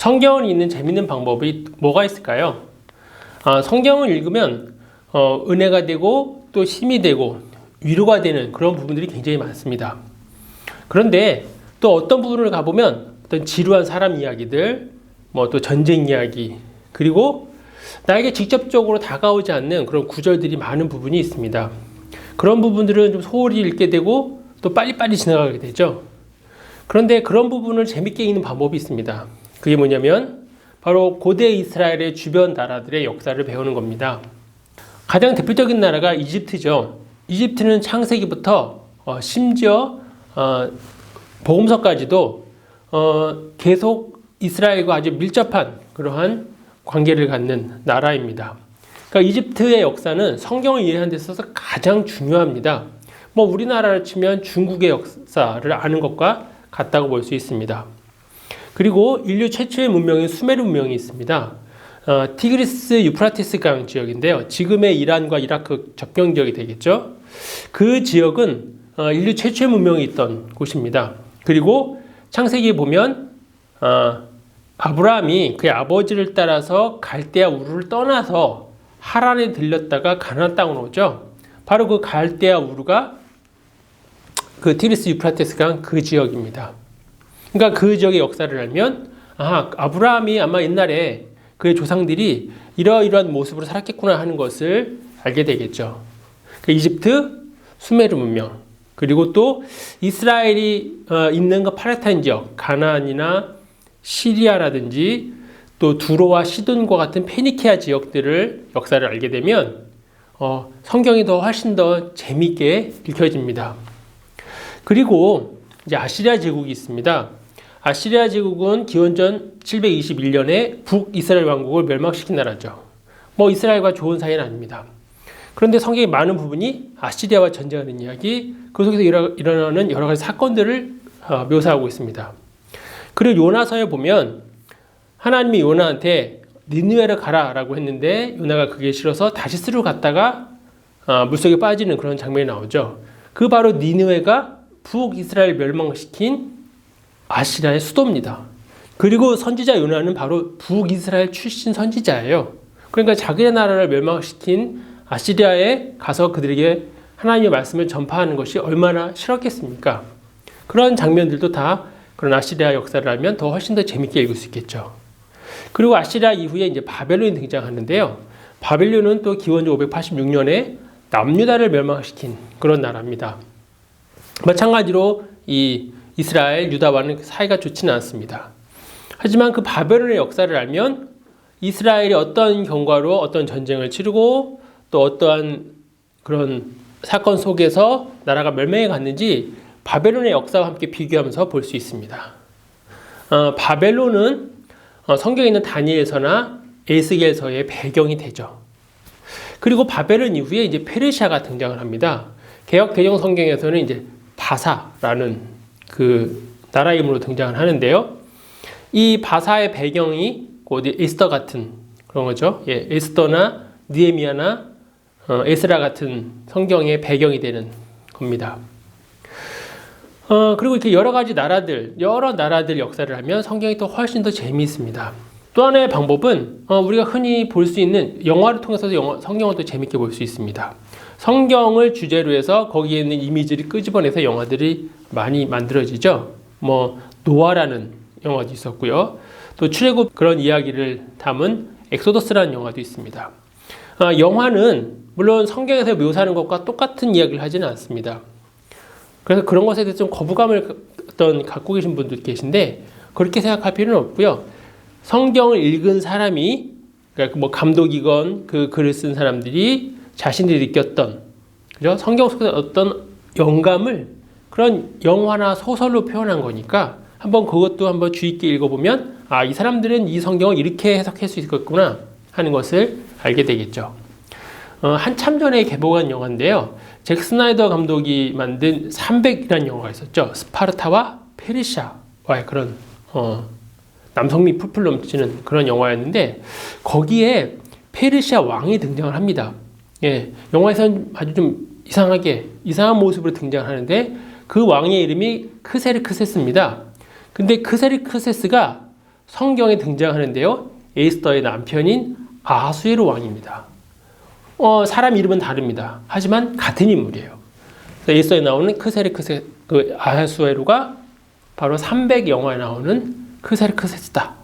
성경을 읽는 재밌는 방법이 뭐가 있을까요? 아, 성경을 읽으면 어, 은혜가 되고 또 힘이 되고 위로가 되는 그런 부분들이 굉장히 많습니다. 그런데 또 어떤 부분을 가보면 어떤 지루한 사람 이야기들, 뭐 또 전쟁 이야기, 그리고 나에게 직접적으로 다가오지 않는 그런 구절들이 많은 부분이 있습니다. 그런 부분들은 좀 소홀히 읽게 되고 또 빨리빨리 지나가게 되죠. 그런데 그런 부분을 재밌게 읽는 방법이 있습니다. 그게 뭐냐면 바로 고대 이스라엘의 주변 나라들의 역사를 배우는 겁니다. 가장 대표적인 나라가 이집트죠. 이집트는 창세기부터 어, 심지어 어, 복음서까지도 어, 계속 이스라엘과 아주 밀접한 그러한 관계를 갖는 나라입니다. 그러니까 이집트의 역사는 성경을 이해하는 데 있어서 가장 중요합니다. 뭐 우리나라를 치면 중국의 역사를 아는 것과 같다고 볼 수 있습니다. 그리고 인류 최초의 문명인 수메르 문명이 있습니다. 어, 티그리스 유프라티스 강 지역인데요. 지금의 이란과 이라크 접경 지역이 되겠죠. 그 지역은 어, 인류 최초의 문명이 있던 곳입니다. 그리고 창세기에 보면 어, 아브라함이 그의 아버지를 따라서 갈대아 우르를 떠나서 하란에 들렸다가 가나안 땅으로 오죠. 바로 그 갈대아 우르가 그 티리스 유프라테스 강 그 지역입니다. 그러니까 그 지역의 역사를 알면 아 아브라함이 아마 옛날에 그의 조상들이 이러이러한 모습으로 살았겠구나 하는 것을 알게 되겠죠. 그 이집트, 수메르 문명, 그리고 또 이스라엘이 어, 있는 그 파레타인 지역, 가나안이나 시리아라든지 또 두로와 시돈과 같은 페니키아 지역들을 역사를 알게 되면 어, 성경이 더 훨씬 더 재미있게 읽혀집니다. 그리고 이제 아시리아 제국이 있습니다. 아시리아 제국은 기원전 721년에 북이스라엘 왕국을 멸망시킨 나라죠. 뭐 이스라엘과 좋은 사이는 아닙니다. 그런데 성경의 많은 부분이 아시리아와 전쟁하는 이야기, 그 속에서 일어나는 여러 가지 사건들을 어, 묘사하고 있습니다. 그리고 요나서에 보면 하나님이 요나한테 니느웨를 가라라고 했는데 요나가 그게 싫어서 다시스로 갔다가 어, 물속에 빠지는 그런 장면이 나오죠. 그 바로 니느웨가 북이스라엘 멸망시킨 아시리아의 수도입니다. 그리고 선지자 요나는 바로 북이스라엘 출신 선지자예요. 그러니까 자기네 나라를 멸망시킨 아시리아에 가서 그들에게 하나님의 말씀을 전파하는 것이 얼마나 싫었겠습니까? 그런 장면들도 다 그런 아시리아 역사를 알면 더 훨씬 더 재밌게 읽을 수 있겠죠. 그리고 아시리아 이후에 이제 바벨론이 등장하는데요. 바벨론은 또 기원전 586년에 남유다를 멸망시킨 그런 나라입니다. 마찬가지로 이 이스라엘, 유다와는 사이가 좋지는 않습니다. 하지만 그 바벨론의 역사를 알면 이스라엘이 어떤 경과로 어떤 전쟁을 치르고 또 어떠한 그런 사건 속에서 나라가 멸망해 갔는지 바벨론의 역사와 함께 비교하면서 볼 수 있습니다. 어, 바벨론은 어, 성경에 있는 다니엘서나 에스겔서의 배경이 되죠. 그리고 바벨론 이후에 이제 페르시아가 등장을 합니다. 개혁 개정 성경에서는 이제 바사라는 그 나라 이름으로 등장을 하는데요. 이 바사의 배경이 곧 에스더 같은 그런 거죠. 예, 에스더나 니에미아나 어, 에스라 같은 성경의 배경이 되는 겁니다. 어, 그리고 이렇게 여러 가지 나라들, 여러 나라들 역사를 하면 성경이 또 훨씬 더 재미있습니다. 또 하나의 방법은 어, 우리가 흔히 볼 수 있는 영화를 통해서도 영화, 성경을 또 재밌게 볼 수 있습니다. 성경을 주제로 해서 거기에 있는 이미지를 끄집어내서 영화들이 많이 만들어지죠. 뭐 노아라는 영화도 있었고요. 또 출애굽 그런 이야기를 담은 엑소더스라는 영화도 있습니다. 아, 영화는 물론 성경에서 묘사하는 것과 똑같은 이야기를 하지는 않습니다. 그래서 그런 것에 대해서 좀 거부감을 어떤 갖고 계신 분들 계신데 그렇게 생각할 필요는 없고요. 성경을 읽은 사람이 그러니까 뭐 감독이건 그 글을 쓴 사람들이 자신들이 느꼈던 그죠? 성경 속에서 어떤 영감을 그런 영화나 소설로 표현한 거니까 한번 그것도 한번 주의 있게 읽어보면 아, 이 사람들은 이 성경을 이렇게 해석할 수 있겠구나 하는 것을 알게 되겠죠. 어, 한참 전에 개봉한 영화인데요. 잭 스나이더 감독이 만든 300이라는 영화가 있었죠. 스파르타와 페르시아와의 그런 어, 남성미 풀풀 넘치는 그런 영화였는데 거기에 페르시아 왕이 등장을 합니다. 예, 영화에서는 아주 좀 이상하게 이상한 모습으로 등장하는데 그 왕의 이름이 크세르크세스입니다. 근데 크세르크세스가 성경에 등장하는데요. 에스더의 남편인 아수에로 왕입니다. 어, 사람 이름은 다릅니다. 하지만 같은 인물이에요. 에스더에 나오는 크세르크세 그 아수에로가 바로 300 영화에 나오는 크세르크세스다.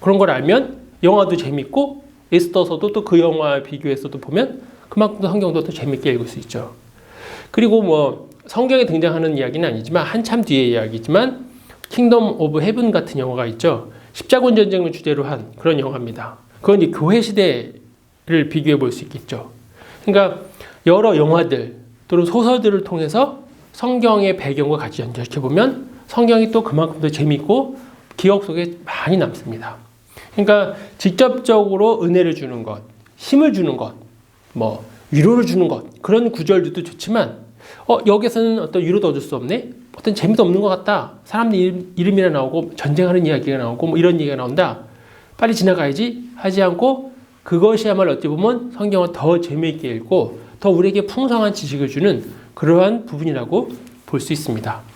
그런 걸 알면 영화도 재밌고 에스더서도 또 그 영화 비교해서도 보면 그만큼 성경도 더 재밌게 읽을 수 있죠. 그리고 뭐 성경에 등장하는 이야기는 아니지만 한참 뒤의 이야기지만 킹덤 오브 헤븐 같은 영화가 있죠. 십자군 전쟁을 주제로 한 그런 영화입니다. 그건 이제 교회 시대를 비교해 볼 수 있겠죠. 그러니까 여러 영화들 또는 소설들을 통해서 성경의 배경과 같이 연결해 보면 성경이 또 그만큼 더 재밌고 기억 속에 많이 남습니다. 그러니까 직접적으로 은혜를 주는 것, 힘을 주는 것, 뭐 위로를 주는 것 그런 구절들도 좋지만 어 여기서는 어떤 위로도 얻을 수 없네, 어떤 재미도 없는 것 같다. 사람들 이름, 이름이나 나오고 전쟁하는 이야기가 나오고 뭐 이런 얘기가 나온다. 빨리 지나가야지 하지 않고 그것이야말로 어찌 보면 성경을 더 재미있게 읽고 더 우리에게 풍성한 지식을 주는 그러한 부분이라고 볼 수 있습니다.